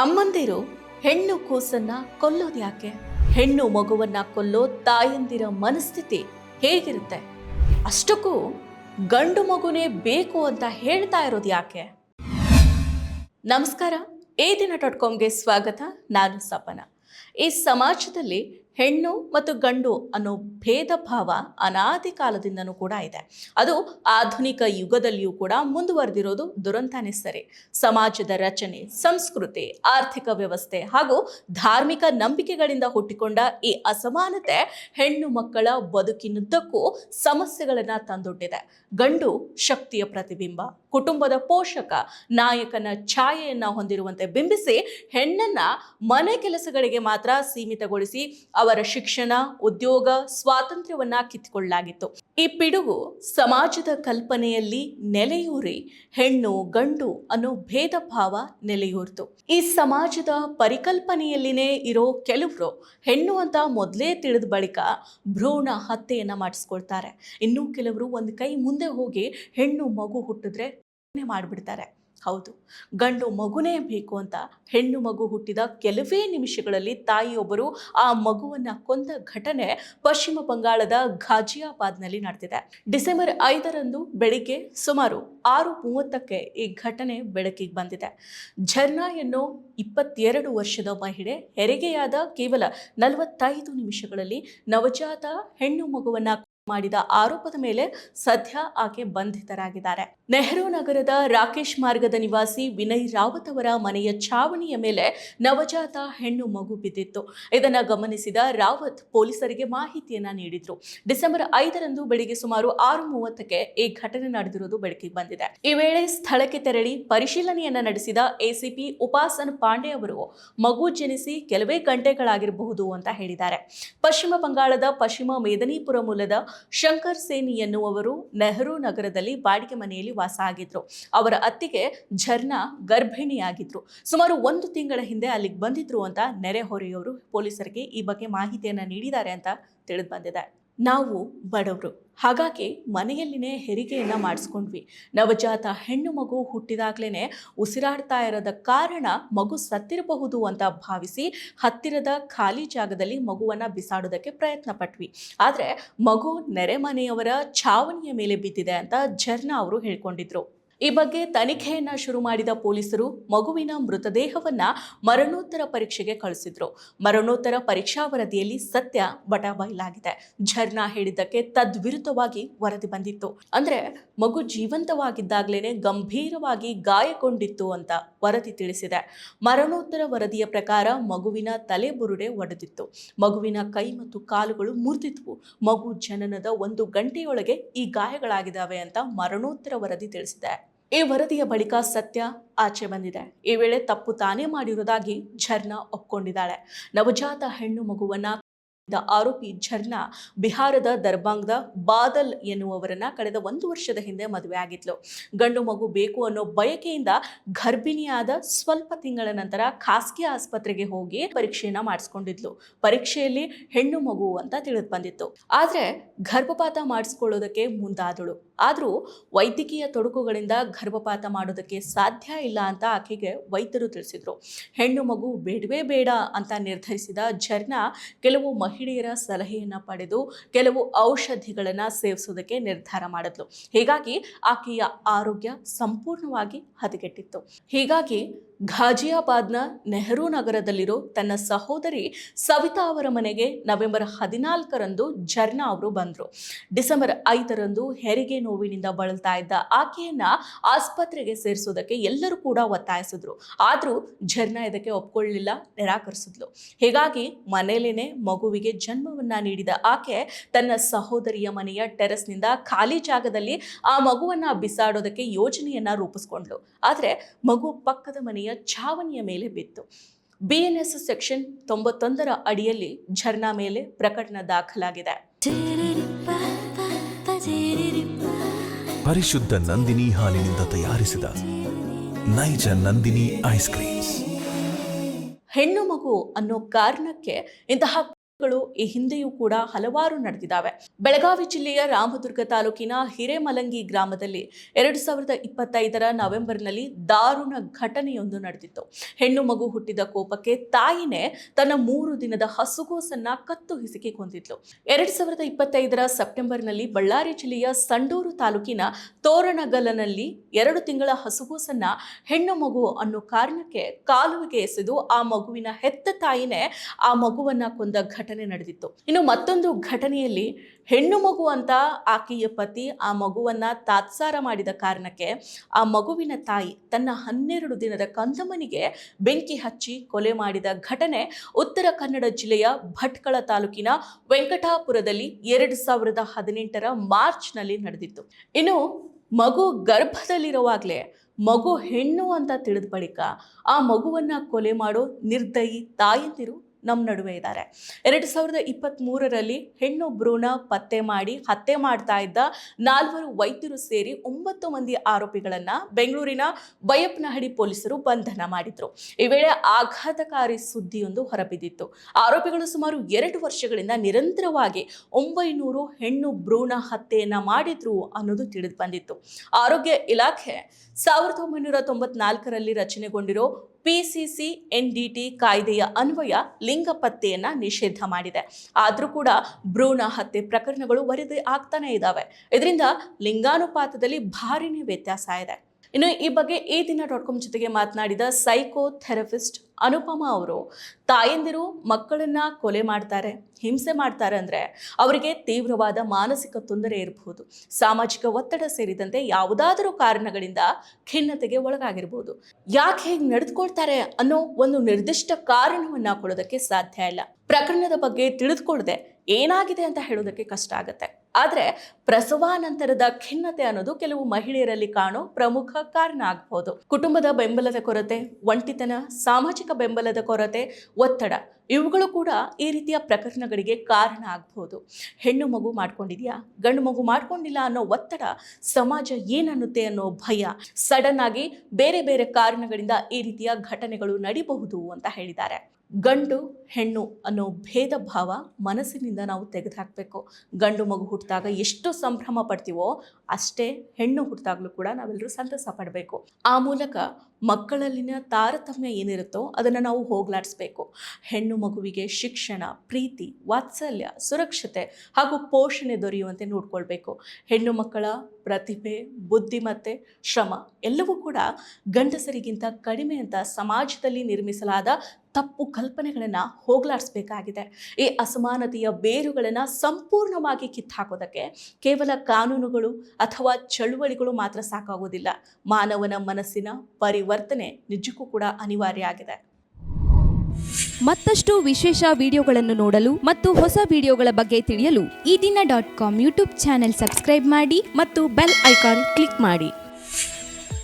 ಅಮ್ಮಂದಿರು ಹೆಣ್ಣು ಕೂಸನ್ನ ಕೊಲ್ಲೋದು ಯಾಕೆ? ಹೆಣ್ಣು ಮಗುವನ್ನ ಕೊಲ್ಲೋ ತಾಯಂದಿರ ಮನಸ್ಥಿತಿ ಹೇಗಿರುತ್ತೆ? ಅಷ್ಟಕ್ಕೂ ಗಂಡು ಮಗುನೇ ಬೇಕು ಅಂತ ಹೇಳ್ತಾ ಇರೋದು ಯಾಕೆ? ನಮಸ್ಕಾರ ಈ ದಿನ ಡಾಟ್ ಕಾಮ್ಗೆ ಸ್ವಾಗತ. ನಾನು ಸಪನ. ಈ ಸಮಾಜದಲ್ಲಿ ಹೆಣ್ಣು ಮತ್ತು ಗಂಡು ಅನ್ನೋ ಭೇದ ಭಾವ ಅನಾದಿ ಕಾಲದಿಂದನೂ ಕೂಡ ಇದೆ. ಅದು ಆಧುನಿಕ ಯುಗದಲ್ಲಿಯೂ ಕೂಡ ಮುಂದುವರೆದಿರೋದು ದುರಂತನೇ ಸರಿ. ಸಮಾಜದ ರಚನೆ, ಸಂಸ್ಕೃತಿ, ಆರ್ಥಿಕ ವ್ಯವಸ್ಥೆ ಹಾಗೂ ಧಾರ್ಮಿಕ ನಂಬಿಕೆಗಳಿಂದ ಹುಟ್ಟಿಕೊಂಡ ಈ ಅಸಮಾನತೆ ಹೆಣ್ಣು ಮಕ್ಕಳ ಬದುಕಿನುದ್ದಕ್ಕೂ ಸಮಸ್ಯೆಗಳನ್ನು ತಂದೊಡ್ಡಿದೆ. ಗಂಡು ಶಕ್ತಿಯ ಪ್ರತಿಬಿಂಬ, ಕುಟುಂಬದ ಪೋಷಕ, ನಾಯಕನ ಛಾಯೆಯನ್ನು ಹೊಂದಿರುವಂತೆ ಬಿಂಬಿಸಿ ಹೆಣ್ಣನ್ನು ಮನೆ ಕೆಲಸಗಳಿಗೆ ಮಾತ್ರ ಸೀಮಿತಗೊಳಿಸಿ ಅವರ ಶಿಕ್ಷಣ, ಉದ್ಯೋಗ, ಸ್ವಾತಂತ್ರ್ಯವನ್ನ ಕಿತ್ತುಕೊಳ್ಳಲಾಗಿತ್ತು. ಈ ಪಿಡುಗು ಸಮಾಜದ ಕಲ್ಪನೆಯಲ್ಲಿ ನೆಲೆಯೂರಿ, ಹೆಣ್ಣು, ಗಂಡು ಅನ್ನೋ ಭೇದ ಭಾವ ನೆಲೆಯೂರ್ತು. ಈ ಸಮಾಜದ ಪರಿಕಲ್ಪನೆಯಲ್ಲಿನೇ ಇರೋ ಕೆಲವರು ಹೆಣ್ಣು ಅಂತ ಮೊದಲೇ ತಿಳಿದ ಬಳಿಕ ಭ್ರೂಣ ಹತ್ಯೆಯನ್ನ ಮಾಡಿಸ್ಕೊಳ್ತಾರೆ. ಇನ್ನೂ ಕೆಲವರು ಒಂದು ಕೈ ಮುಂದೆ ಹೋಗಿ ಹೆಣ್ಣು ಮಗು ಹುಟ್ಟಿದ್ರೆ ಮಾಡಿಬಿಡ್ತಾರೆ ಹೌದು. ಗಂಡು ಮಗುನೇ ಬೇಕು ಅಂತ ಹೆಣ್ಣು ಮಗು ಹುಟ್ಟಿದ ಕೆಲವೇ ನಿಮಿಷಗಳಲ್ಲಿ ತಾಯಿಯೊಬ್ಬರು ಆ ಮಗುವನ್ನ ಕೊಂದ ಘಟನೆ ಪಶ್ಚಿಮ ಬಂಗಾಳದ ಘಾಜಿಯಾಬಾದ್ನಲ್ಲಿ ನಡೆದಿದೆ. ಡಿಸೆಂಬರ್ ಐದರಂದು ಬೆಳಿಗ್ಗೆ ಸುಮಾರು ಆರು ಮೂವತ್ತಕ್ಕೆ ಈ ಘಟನೆ ಬೆಳಕಿಗೆ ಬಂದಿದೆ. ಝರ್ನಾ ಎನ್ನೋ ಇಪ್ಪತ್ತೆರಡು ವರ್ಷದ ಮಹಿಳೆ ಹೆರಿಗೆಯಾದ ಕೇವಲ ನಲವತ್ತೈದು ನಿಮಿಷಗಳಲ್ಲಿ ನವಜಾತ ಹೆಣ್ಣು ಮಗುವನ್ನ ಮಾಡಿದ ಆರೋಪದ ಮೇಲೆ ಸದ್ಯ ಆಕೆ ಬಂಧಿತರಾಗಿದ್ದಾರೆ. ನೆಹರು ನಗರದ ರಾಕೇಶ್ ಮಾರ್ಗದ ನಿವಾಸಿ ವಿನಯ್ ರಾವತ್ ಅವರ ಮನೆಯ ಛಾವಣಿಯ ಮೇಲೆ ನವಜಾತ ಹೆಣ್ಣು ಮಗು ಬಿದ್ದಿತ್ತು. ಇದನ್ನ ಗಮನಿಸಿದ ರಾವತ್ ಪೊಲೀಸರಿಗೆ ಮಾಹಿತಿಯನ್ನ ನೀಡಿದ್ರು. ಡಿಸೆಂಬರ್ ಐದರಂದು ಬೆಳಿಗ್ಗೆ ಸುಮಾರು ಆರು ಮೂವತ್ತಕ್ಕೆ ಈ ಘಟನೆ ನಡೆದಿರುವುದು ಬೆಳಕಿಗೆ ಬಂದಿದೆ. ಈ ವೇಳೆ ಸ್ಥಳಕ್ಕೆ ತೆರಳಿ ಪರಿಶೀಲನೆಯನ್ನ ನಡೆಸಿದ ಎಸಿಪಿ ಉಪಾಸನ್ ಪಾಂಡೆ ಅವರು, ಮಗು ಜನಿಸಿ ಕೆಲವೇ ಗಂಟೆಗಳಾಗಿರಬಹುದು ಅಂತ ಹೇಳಿದ್ದಾರೆ. ಪಶ್ಚಿಮ ಬಂಗಾಳದ ಪಶ್ಚಿಮ ಮೇದಿನಿಪುರ ಮೂಲದ ಶಂಕರ್ ಸೇನ್ ಎನ್ನುವವರು ನೆಹರು ನಗರದಲ್ಲಿ ಬಾಡಿಗೆ ಮನೆಯಲ್ಲಿ ವಾಸ ಆಗಿದ್ರು ಅವರ ಅತ್ತಿಗೆ ಝರ್ನಾ ಗರ್ಭಿಣಿಯಾಗಿದ್ರು. ಸುಮಾರು ಒಂದು ತಿಂಗಳ ಹಿಂದೆ ಅಲ್ಲಿಗೆ ಬಂದಿದ್ರು ಅಂತ ನೆರೆಹೊರೆಯವರು ಪೊಲೀಸರಿಗೆ ಈ ಬಗ್ಗೆ ಮಾಹಿತಿಯನ್ನು ನೀಡಿದ್ದಾರೆ ಅಂತ ತಿಳಿದು ಬಂದಿದೆ. ನಾವು ಬಡವರು. ಹಾಗಾಗಿ ಮನೆಯಲ್ಲಿನೇ ಹೆರಿಗೆಯನ್ನು ಮಾಡಿಸ್ಕೊಂಡ್ವಿ. ನವಜಾತ ಹೆಣ್ಣು ಮಗು ಹುಟ್ಟಿದಾಗಲೇ ಉಸಿರಾಡ್ತಾ ಇರೋದ ಕಾರಣ ಮಗು ಸತ್ತಿರಬಹುದು ಅಂತ ಭಾವಿಸಿ ಹತ್ತಿರದ ಖಾಲಿ ಜಾಗದಲ್ಲಿ ಮಗುವನ್ನು ಬಿಸಾಡೋದಕ್ಕೆ ಪ್ರಯತ್ನ ಪಟ್ವಿ. ಆದರೆ ಮಗು ನೆರೆಮನೆಯವರ ಛಾವಣಿಯ ಮೇಲೆ ಬಿದ್ದಿದೆ ಅಂತ ಝರ್ನಾ ಅವರು ಹೇಳ್ಕೊಂಡಿದ್ರು. ಈ ಬಗ್ಗೆ ತನಿಖೆಯನ್ನ ಶುರು ಮಾಡಿದ ಪೊಲೀಸರು ಮಗುವಿನ ಮೃತದೇಹವನ್ನ ಮರಣೋತ್ತರ ಪರೀಕ್ಷೆಗೆ ಕಳಿಸಿದ್ರು. ಮರಣೋತ್ತರ ಪರೀಕ್ಷಾ ವರದಿಯಲ್ಲಿ ಸತ್ಯ ಬಟ ಬಯಲಾಗಿದೆ ಝರ್ನಾ ಹೇಳಿದ್ದಕ್ಕೆ ತದ್ವಿರುದ್ಧವಾಗಿ ವರದಿ ಬಂದಿತ್ತು. ಅಂದ್ರೆ ಮಗು ಜೀವಂತವಾಗಿದ್ದಾಗ್ಲೇನೆ ಗಂಭೀರವಾಗಿ ಗಾಯಗೊಂಡಿತ್ತು ಅಂತ ವರದಿ ತಿಳಿಸಿದೆ. ಮರಣೋತ್ತರ ವರದಿಯ ಪ್ರಕಾರ ಮಗುವಿನ ತಲೆಬುರುಡೆ ಒಡೆದಿತ್ತು. ಮಗುವಿನ ಕೈ ಮತ್ತು ಕಾಲುಗಳು ಮುರಿದಿದ್ವು. ಮಗು ಜನನದ ಒಂದು ಗಂಟೆಯೊಳಗೆ ಈ ಗಾಯಗಳಾಗಿದ್ದಾವೆ ಅಂತ ಮರಣೋತ್ತರ ವರದಿ ತಿಳಿಸಿದೆ. ಈ ವರದಿಯ ಬಳಿಕ ಸತ್ಯ ಆಚೆ ಬಂದಿದೆ. ಈ ವೇಳೆ ತಪ್ಪು ತಾನೇ ಮಾಡಿರುವುದಾಗಿ ಝರ್ನಾ ಒಪ್ಕೊಂಡಿದ್ದಾಳೆ. ನವಜಾತ ಹೆಣ್ಣು ಮಗುವನ್ನ ಆರೋಪಿ ಝರ್ನಾ ಬಿಹಾರದ ದರ್ಬಾಂಗ್ದ ಬಾದಲ್ ಎನ್ನುವವರನ್ನ ಕಳೆದ ಒಂದು ವರ್ಷದ ಹಿಂದೆ ಮದುವೆ ಆಗಿದ್ಲು. ಗಂಡು ಮಗು ಬೇಕು ಅನ್ನೋ ಬಯಕೆಯಿಂದ ಗರ್ಭಿಣಿಯಾದ ಸ್ವಲ್ಪ ತಿಂಗಳ ನಂತರ ಖಾಸಗಿ ಆಸ್ಪತ್ರೆಗೆ ಹೋಗಿ ಪರೀಕ್ಷೆಯನ್ನ ಮಾಡಿಸ್ಕೊಂಡಿದ್ಲು. ಪರೀಕ್ಷೆಯಲ್ಲಿ ಹೆಣ್ಣು ಮಗು ಅಂತ ತಿಳಿದು ಬಂದಿತ್ತು ಆದ್ರೆ ಗರ್ಭಪಾತ ಮಾಡಿಸ್ಕೊಳ್ಳೋದಕ್ಕೆ ಮುಂದಾದಳು. ಆದರೂ ವೈದ್ಯಕೀಯ ತೊಡಕುಗಳಿಂದ ಗರ್ಭಪಾತ ಮಾಡೋದಕ್ಕೆ ಸಾಧ್ಯ ಇಲ್ಲ ಅಂತ ಆಕೆಗೆ ವೈದ್ಯರು ತಿಳಿಸಿದ್ರು. ಹೆಣ್ಣು ಮಗು ಬೇಡವೇ ಬೇಡ ಅಂತ ನಿರ್ಧರಿಸಿದ ಝರ್ನಾ ಕೆಲವು ಮಹಿಳೆಯರ ಸಲಹೆಯನ್ನ ಪಡೆದು ಕೆಲವು ಔಷಧಿಗಳನ್ನು ಸೇವಿಸೋದಕ್ಕೆ ನಿರ್ಧಾರ ಮಾಡಿದ್ಲು. ಹೀಗಾಗಿ ಆಕೆಯ ಆರೋಗ್ಯ ಸಂಪೂರ್ಣವಾಗಿ ಹದಗೆಟ್ಟಿತ್ತು. ಹೀಗಾಗಿ ಘಾಜಿಯಾಬಾದ್ನ ನೆಹರು ನಗರದಲ್ಲಿರೋ ತನ್ನ ಸಹೋದರಿ ಸವಿತಾ ಅವರ ಮನೆಗೆ ನವೆಂಬರ್ ಹದಿನಾಲ್ಕರಂದು ಝರ್ನಾ ಅವರು ಬಂದರು. ಡಿಸೆಂಬರ್ ಐದರಂದು ಹೆರಿಗೆ ನೋವಿನಿಂದ ಬಳಲ್ತಾ ಇದ್ದ ಆಕೆಯನ್ನ ಆಸ್ಪತ್ರೆಗೆ ಸೇರಿಸೋದಕ್ಕೆ ಎಲ್ಲರೂ ಕೂಡ ಒತ್ತಾಯಿಸಿದ್ರು. ಆದರೂ ಝರ್ನಾ ಇದಕ್ಕೆ ಒಪ್ಕೊಳ್ಳಲಿಲ್ಲ ನಿರಾಕರಿಸಿದ್ಲು. ಹೀಗಾಗಿ ಮನೆಯಲ್ಲೇನೆ ಮಗುವಿಗೆ ಜನ್ಮವನ್ನ ನೀಡಿದ ಆಕೆ ತನ್ನ ಸಹೋದರಿಯ ಮನೆಯ ಟೆರೆಸ್ನಿಂದ ಖಾಲಿ ಜಾಗದಲ್ಲಿ ಆ ಮಗುವನ್ನ ಬಿಸಾಡೋದಕ್ಕೆ ಯೋಜನೆಯನ್ನ ರೂಪಿಸ್ಕೊಂಡ್ಲು ಆದರೆ ಮಗು ಪಕ್ಕದ ಮನೆಯ ಛಾವಣಿಯ ಮೇಲೆ ಬಿತ್ತು. ಬಿಎನ್ಎಸ್ ಸೆಕ್ಷನ್ ತೊಂಬತ್ತೊಂದರ ಅಡಿಯಲ್ಲಿ ಝರ್ನಾ ಮೇಲೆ ಪ್ರಕರಣ ದಾಖಲಾಗಿದೆ. ಪರಿಶುದ್ಧ ನಂದಿನಿ ಹಾಲಿನಿಂದ ತಯಾರಿಸಿದ ನೈಜ ನಂದಿನಿ ಐಸ್ ಕ್ರೀಮ್ಸ್. ಹೆಣ್ಣು ಮಗು ಅನ್ನೋ ಕಾರಣಕ್ಕೆ ಇಂತಹ ಗಳು ಈ ಹಿಂದೆಯೂ ಕೂಡ ಹಲವಾರು ನಡೆದಿದ್ದಾವೆ. ಬೆಳಗಾವಿ ಜಿಲ್ಲೆಯ ರಾಮದುರ್ಗ ತಾಲೂಕಿನ ಹಿರೇಮಲಂಗಿ ಗ್ರಾಮದಲ್ಲಿ ಎರಡು ಸಾವಿರದ ಇಪ್ಪತ್ತೈದರ ನವೆಂಬರ್ನಲ್ಲಿ ದಾರುಣ ಘಟನೆಯೊಂದು ನಡೆದಿತ್ತು. ಹೆಣ್ಣು ಮಗು ಹುಟ್ಟಿದ ಕೋಪಕ್ಕೆ ತಾಯಿನೇ ತನ್ನ ಮೂರು ದಿನದ ಹಸುಗೋಸನ್ನ ಕತ್ತು ಹಿಸುಕಿ ಕೊಂದಿದ್ಲು ಎರಡು ಸಾವಿರದ ಇಪ್ಪತ್ತೈದರ ಸೆಪ್ಟೆಂಬರ್ನಲ್ಲಿ ಬಳ್ಳಾರಿ ಜಿಲ್ಲೆಯ ಸಂಡೂರು ತಾಲೂಕಿನ ತೋರಣಗಲನಲ್ಲಿ ಎರಡು ತಿಂಗಳ ಹಸುಗೂಸನ್ನ ಹೆಣ್ಣು ಮಗು ಅನ್ನೋ ಕಾರಣಕ್ಕೆ ಕಾಲುವೆಗೆ ಎಸೆದು ಆ ಮಗುವಿನ ಹೆತ್ತ ತಾಯಿನೇ ಆ ಮಗುವನ್ನ ಕೊಂದ ಘಟನೆ ನಡೆದಿತ್ತು. ಇನ್ನು ಮತ್ತೊಂದು ಘಟನೆಯಲ್ಲಿ ಹೆಣ್ಣು ಮಗು ಅಂತ ಆಕೆಯ ಪತಿ ಆ ಮಗುವನ್ನ ತಾತ್ಸಾರ ಮಾಡಿದ ಕಾರಣಕ್ಕೆ ಆ ಮಗುವಿನ ತಾಯಿ ತನ್ನ ಹನ್ನೆರಡು ದಿನದ ಕಂದಮ್ಮನಿಗೆ ಬೆಂಕಿ ಹಚ್ಚಿ ಕೊಲೆ ಮಾಡಿದ ಘಟನೆ ಉತ್ತರ ಕನ್ನಡ ಜಿಲ್ಲೆಯ ಭಟ್ಕಳ ತಾಲೂಕಿನ ವೆಂಕಟಾಪುರದಲ್ಲಿ ಎರಡು ಸಾವಿರದ ಹದಿನೆಂಟರ ಮಾರ್ಚ್ನಲ್ಲಿ ನಡೆದಿತ್ತು. ಇನ್ನು ಮಗು ಗರ್ಭದಲ್ಲಿರುವಾಗಲೇ ಮಗು ಹೆಣ್ಣು ಅಂತ ತಿಳಿದ ಬಳಿಕ ಆ ಮಗುವನ್ನ ಕೊಲೆ ಮಾಡೋ ನಿರ್ದಯಿ ತಾಯಂದಿರು ನಮ್ಮ ನಡುವೆ ಇದ್ದಾರೆ ಎರಡು ಸಾವಿರದ ಇಪ್ಪತ್ತ್ಮೂರರಲ್ಲಿ ಹೆಣ್ಣು ಭ್ರೂಣ ಪತ್ತೆ ಮಾಡಿ ಹತ್ಯೆ ಮಾಡ್ತಾ ಇದ್ದ ನಾಲ್ವರು ವೈದ್ಯರು ಸೇರಿ ಒಂಬತ್ತು ಮಂದಿ ಆರೋಪಿಗಳನ್ನು ಬೆಂಗಳೂರಿನ ಬೈಯಪ್ಪನಹಳ್ಳಿ ಪೊಲೀಸರು ಬಂಧನ ಮಾಡಿದ್ರು. ಈ ವೇಳೆ ಆಘಾತಕಾರಿ ಸುದ್ದಿಯೊಂದು ಹೊರಬಿದ್ದಿತ್ತು. ಆರೋಪಿಗಳು ಸುಮಾರು ಎರಡು ವರ್ಷಗಳಿಂದ ನಿರಂತರವಾಗಿ ಒಂಬೈನೂರು ಹೆಣ್ಣು ಭ್ರೂಣ ಹತ್ಯೆಯನ್ನು ಮಾಡಿದ್ರು ಅನ್ನೋದು ತಿಳಿದು ಬಂದಿತ್ತು. ಆರೋಗ್ಯ ಇಲಾಖೆ ಸಾವಿರದ ಒಂಬೈನೂರ ತೊಂಬತ್ನಾಲ್ಕರಲ್ಲಿ ರಚನೆಗೊಂಡಿರೋ ಪಿಸಿಸಿ ಎನ್ ಡಿ ಟಿ ಕಾಯ್ದೆಯ ಅನ್ವಯ ಲಿಂಗ ಪತ್ತೆಯನ್ನ ನಿಷೇಧ ಮಾಡಿದೆ. ಆದರೂ ಕೂಡ ಭ್ರೂಣ ಹತ್ಯೆ ಪ್ರಕರಣಗಳು ವರದಿ ಆಗ್ತಾನೆ ಇದ್ದಾವೆ ಇದರಿಂದ ಲಿಂಗಾನುಪಾತದಲ್ಲಿ ಭಾರಿನೇ ವ್ಯತ್ಯಾಸ ಇದೆ. ಇನ್ನು ಈ ಬಗ್ಗೆ ಈ ದಿನ ಡಾಟ್ ಕಾಮ್ ಜೊತೆಗೆ ಮಾತನಾಡಿದ ಸೈಕೋ ಥೆರಪಿಸ್ಟ್ ಅನುಪಮ ಅವರು, ತಾಯಂದಿರು ಮಕ್ಕಳನ್ನ ಕೊಲೆ ಮಾಡ್ತಾರೆ, ಹಿಂಸೆ ಮಾಡ್ತಾರೆ ಅಂದರೆ ಅವರಿಗೆ ತೀವ್ರವಾದ ಮಾನಸಿಕ ತೊಂದರೆ ಇರಬಹುದು. ಸಾಮಾಜಿಕ ಒತ್ತಡ ಸೇರಿದಂತೆ ಯಾವುದಾದರೂ ಕಾರಣಗಳಿಂದ ಖಿನ್ನತೆಗೆ ಒಳಗಾಗಿರ್ಬೋದು. ಯಾಕೆ ಹೇಗೆ ನಡೆದುಕೊಳ್ತಾರೆ ಅನ್ನೋ ಒಂದು ನಿರ್ದಿಷ್ಟ ಕಾರಣವನ್ನು ಕೊಡೋದಕ್ಕೆ ಸಾಧ್ಯ ಇಲ್ಲ. ಪ್ರಕರಣದ ಬಗ್ಗೆ ತಿಳಿದುಕೊಳ್ಳದೆ ಏನಾಗಿದೆ ಅಂತ ಹೇಳೋದಕ್ಕೆ ಕಷ್ಟ ಆಗುತ್ತೆ. ಆದರೆ ಪ್ರಸವಾನಂತರದ ಖಿನ್ನತೆ ಅನ್ನೋದು ಕೆಲವು ಮಹಿಳೆಯರಲ್ಲಿ ಕಾಣೋ ಪ್ರಮುಖ ಕಾರಣ ಆಗಬಹುದು ಕುಟುಂಬದ ಬೆಂಬಲದ ಕೊರತೆ, ಒಂಟಿತನ, ಸಾಮಾಜಿಕ ಬೆಂಬಲದ ಕೊರತೆ, ಒತ್ತಡ, ಇವುಗಳು ಕೂಡ ಈ ರೀತಿಯ ಪ್ರಕರಣಗಳಿಗೆ ಕಾರಣ ಆಗಬಹುದು ಹೆಣ್ಣು ಮಗು ಮಾಡ್ಕೊಂಡಿದ್ಯಾ? ಗಂಡು ಮಗು ಮಾಡ್ಕೊಂಡಿಲ್ಲ ಅನ್ನೋ ಒತ್ತಡ ಸಮಾಜ ಏನನ್ನುತ್ತೆ ಅನ್ನೋ ಭಯ. ಸಡನ್ ಆಗಿ ಬೇರೆ ಬೇರೆ ಕಾರಣಗಳಿಂದ ಈ ರೀತಿಯ ಘಟನೆಗಳು ನಡಿಬಹುದು ಅಂತ ಹೇಳಿದ್ದಾರೆ. ಗಂಡು ಹೆಣ್ಣು ಅನ್ನೋ ಭೇದ ಭಾವ ಮನಸ್ಸಿನಿಂದ ನಾವು ತೆಗೆದುಹಾಕಬೇಕು. ಗಂಡು ಮಗು ಹುಟ್ಟಿದಾಗ ಎಷ್ಟು ಸಂಭ್ರಮ ಪಡ್ತೀವೋ ಅಷ್ಟೇ ಹೆಣ್ಣು ಹುಟ್ಟಿದಾಗಲೂ ಕೂಡ ನಾವೆಲ್ಲರೂ ಸಂತಸ ಪಡಬೇಕು. ಆ ಮೂಲಕ ಮಕ್ಕಳಲ್ಲಿನ ತಾರತಮ್ಯ ಏನಿರುತ್ತೋ ಅದನ್ನು ನಾವು ಹೋಗಲಾಡಿಸ್ಬೇಕು. ಹೆಣ್ಣು ಮಗುವಿಗೆ ಶಿಕ್ಷಣ, ಪ್ರೀತಿ, ವಾತ್ಸಲ್ಯ, ಸುರಕ್ಷತೆ ಹಾಗೂ ಪೋಷಣೆ ದೊರೆಯುವಂತೆ ನೋಡ್ಕೊಳ್ಬೇಕು. ಹೆಣ್ಣು ಮಕ್ಕಳ ಪ್ರತಿಭೆ, ಬುದ್ಧಿಮತ್ತೆ, ಶ್ರಮ ಎಲ್ಲವೂ ಕೂಡ ಗಂಡಸರಿಗಿಂತ ಕಡಿಮೆ ಅಂತ ಸಮಾಜದಲ್ಲಿ ನಿರ್ಮಿಸಲಾದ ತಪ್ಪು ಕಲ್ಪನೆಗಳನ್ನು ಹೋಗಲಾಡಿಸ್ಬೇಕಾಗಿದೆ. ಈ ಅಸಮಾನತೆಯ ಬೇರುಗಳನ್ನು ಸಂಪೂರ್ಣವಾಗಿ ಕಿತ್ತಾಕೋದಕ್ಕೆ ಕೇವಲ ಕಾನೂನುಗಳು ಅಥವಾ ಚಳುವಳಿಗಳು ಮಾತ್ರ ಸಾಕಾಗುವುದಿಲ್ಲ ಮಾನವನ ಮನಸ್ಸಿನ ಪರಿವರ್ತನೆ ನಿಜಕ್ಕೂ ಕೂಡ ಅನಿವಾರ್ಯ ಆಗಿದೆ. ಮತ್ತಷ್ಟು ವಿಶೇಷ ವಿಡಿಯೋಗಳನ್ನು ನೋಡಲು ಮತ್ತು ಹೊಸ ವಿಡಿಯೋಗಳ ಬಗ್ಗೆ ತಿಳಿಯಲು ಈ ದಿನ dot com YouTube channel subscribe ಮಾಡಿ ಮತ್ತು ಬೆಲ್ ಐಕಾನ್ ಕ್ಲಿಕ್ ಮಾಡಿ.